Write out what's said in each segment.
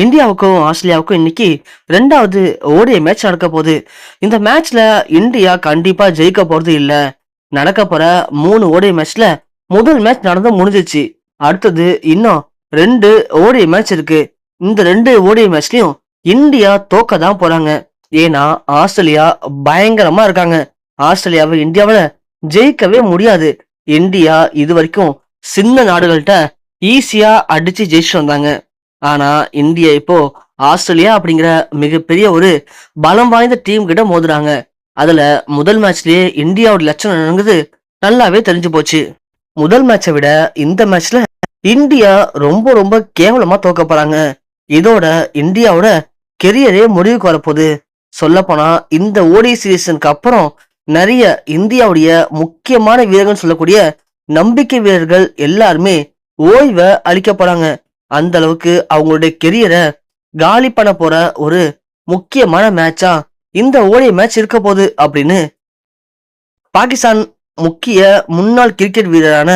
இந்தியாவுக்கும் ஆஸ்திரேலியாவுக்கும் இன்னைக்கு ரெண்டாவது ஓடிய மேட்ச் நடக்க போகுது. இந்த மேட்ச்ல இந்தியா கண்டிப்பா ஜெயிக்க போறது இல்ல. நடக்க போற மூணு ஓடிய மேட்ச்ல முதல் மேட்ச் நடந்து முடிஞ்சிச்சு. அடுத்தது இன்னும் ரெண்டு ஓடிய மேட்ச் இருக்கு. இந்த ரெண்டு ஓடிய மேட்ச்லயும் இந்தியா தோக்க தான் போறாங்க. ஏன்னா ஆஸ்திரேலியா பயங்கரமா இருக்காங்க. ஆஸ்திரேலியாவை இந்தியாவில ஜெயிக்கவே முடியாது. இந்தியா இது வரைக்கும் சின்ன நாடுகள்கிட்ட ஈஸியா அடிச்சு ஜெயிச்சு வந்தாங்க. ஆனா இந்தியா இப்போ ஆஸ்திரேலியா அப்படிங்கிற மிகப்பெரிய ஒரு பலம் வாய்ந்த டீம் கிட்ட மோதுறாங்க. அதுல முதல் மேட்ச்லயே இந்தியாவோட லட்சணம் என்னங்கிறது நல்லாவே தெரிஞ்சு போச்சு. முதல் மேட்சை விட இந்த மேட்ச்ல இந்தியா ரொம்ப ரொம்ப கேவலமா தோக்க போறாங்க. இதோட இந்தியாவோட கெரியரே முடிவுக்கு வரப்போகுது. சொல்லப்போனா இந்த ஓடி சீசனுக்கு அப்புறம் நிறைய இந்தியாவுடைய முக்கியமான வீரர்கள் சொல்லக்கூடிய நம்பிக்கை வீரர்கள் எல்லாருமே ஓய்வை அளிக்க போறாங்க. அந்த அளவுக்கு அவங்களுடைய கெரியரை காலி பண்ண போற ஒரு முக்கியமான மேட்சா இந்த ஓடிய மேட்ச் இருக்க போகுது அப்படின்னு பாகிஸ்தான் முக்கிய முன்னாள் கிரிக்கெட் வீரரான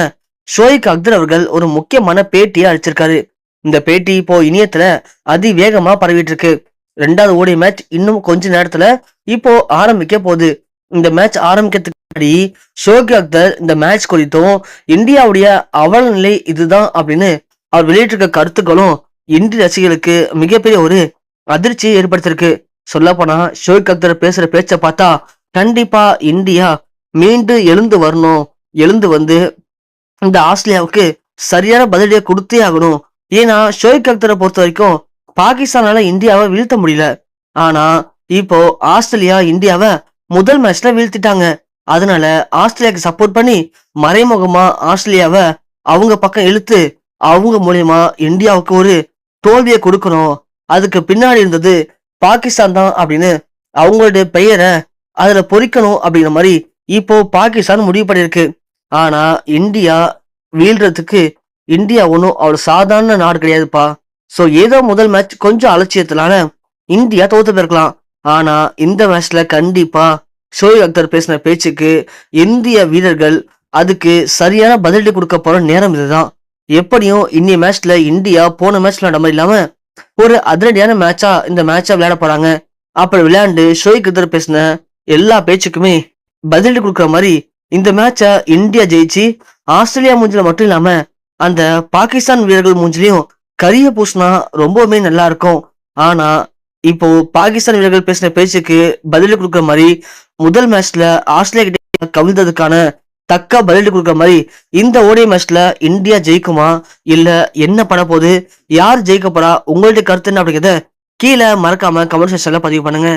ஷோயிக் அக்தர் அவர்கள் ஒரு முக்கியமான பேட்டியை அளிச்சிருக்காரு. இந்த பேட்டி இப்போ இணையத்துல அதிவேகமா பரவிட்டு இருக்கு ரெண்டாவது ஓடிய மேட்ச் இன்னும் கொஞ்ச நேரத்துல இப்போ ஆரம்பிக்க போகுது. இந்த மேட்ச் ஆரம்பிக்கிறதுக்கு முன்னாடி ஷோகி அக்தர் இந்த மேட்ச் குறித்தும் இந்தியாவுடைய அவல நிலை இதுதான் அப்படின்னு அவர் வெளியிட்டிருக்க கருத்துக்களும் இந்தி ரசிகர்களுக்கு மிகப்பெரிய ஒரு அதிர்ச்சியை ஏற்படுத்திருக்கு சொல்ல போனா ஷோக் அக்தர் பேசுற பேச்ச பார்த்தா கண்டிப்பா இந்தியா மீண்டும் எழுந்து வரணும் எழுந்து வந்து இந்த ஆஸ்திரேலியாவுக்கு சரியான பதிலடியை கொடுத்தே ஆகணும். ஏன்னா ஷோயிக் அக்தரை பொறுத்த வரைக்கும் பாகிஸ்தானால இந்தியாவை வீழ்த்த முடியல. ஆனா இப்போ ஆஸ்திரேலியா இந்தியாவை முதல் மேட்ச்ல வீழ்த்திட்டாங்க. அதனால ஆஸ்திரேலியாவுக்கு சப்போர்ட் பண்ணி மறைமுகமா ஆஸ்திரேலியாவை அவங்க பக்கம் இழுத்து அவங்க மூலயமா இந்தியாவுக்கு ஒரு தோல்வியை கொடுக்கணும். அதுக்கு பின்னாடி இருந்தது பாகிஸ்தான் தான் அப்படின்னு அவங்களுடைய பெயரை அதில் பொறிக்கணும் அப்படிங்கிற மாதிரி இப்போ பாகிஸ்தான் முடிவு பண்ணியிருக்கு. ஆனால் இந்தியா வீழ்றதுக்கு இந்தியா ஒன்றும் அவ்வளோ சாதாரண நாடு கிடையாதுப்பா. ஸோ ஏதோ முதல் மேட்ச் கொஞ்சம் அலட்சியத்தினால இந்தியா தோத்து போயிருக்கலாம். ஆனால் இந்த மேட்ச்ல கண்டிப்பாக ஷோய் அக்தர் பேசின பேச்சுக்கு இந்திய வீரர்கள் அதுக்கு சரியான பதிலடி கொடுக்க போகிற நேரம் இதுதான். எப்படியும் இன்னி மேட்ச்ல இந்தியா போன மேட்ச்ல விளையாட மாதிரி இல்லாம ஒரு அதிரடியான மேட்சா இந்த மேட்சா விளையாட போறாங்க. அப்புறம் விளையாண்டு ஷோய் கத்தர் பேசின எல்லா பேச்சுக்குமே பதிலடி கொடுக்குற மாதிரி இந்த மேட்ச இந்தியா ஜெயிச்சு ஆஸ்திரேலியா மூஞ்சில மட்டும் இல்லாம அந்த பாகிஸ்தான் வீரர்கள் மூஞ்சிலையும் கரிய பூசினா ரொம்பவுமே நல்லா இருக்கும். ஆனா இப்போ பாகிஸ்தான் வீரர்கள் பேசின பேச்சுக்கு பதிலடி கொடுக்குற மாதிரி முதல் மேட்ச்ல ஆஸ்திரேலியா கிட்ட கவிழ்ந்ததுக்கான தக்க பதிலடி கொடுக்குற மாதிரி இந்த ஓடி மேட்ச்ல இந்தியா ஜெயிக்குமா? இல்ல என்ன பண்ண போகுது? யார் ஜெயிக்க போறா? உங்களுடைய கருத்து என்ன அப்படிங்கிறத கீழே மறக்காம கமெண்ட் செக்ஷன்ல பதிவு பண்ணுங்க.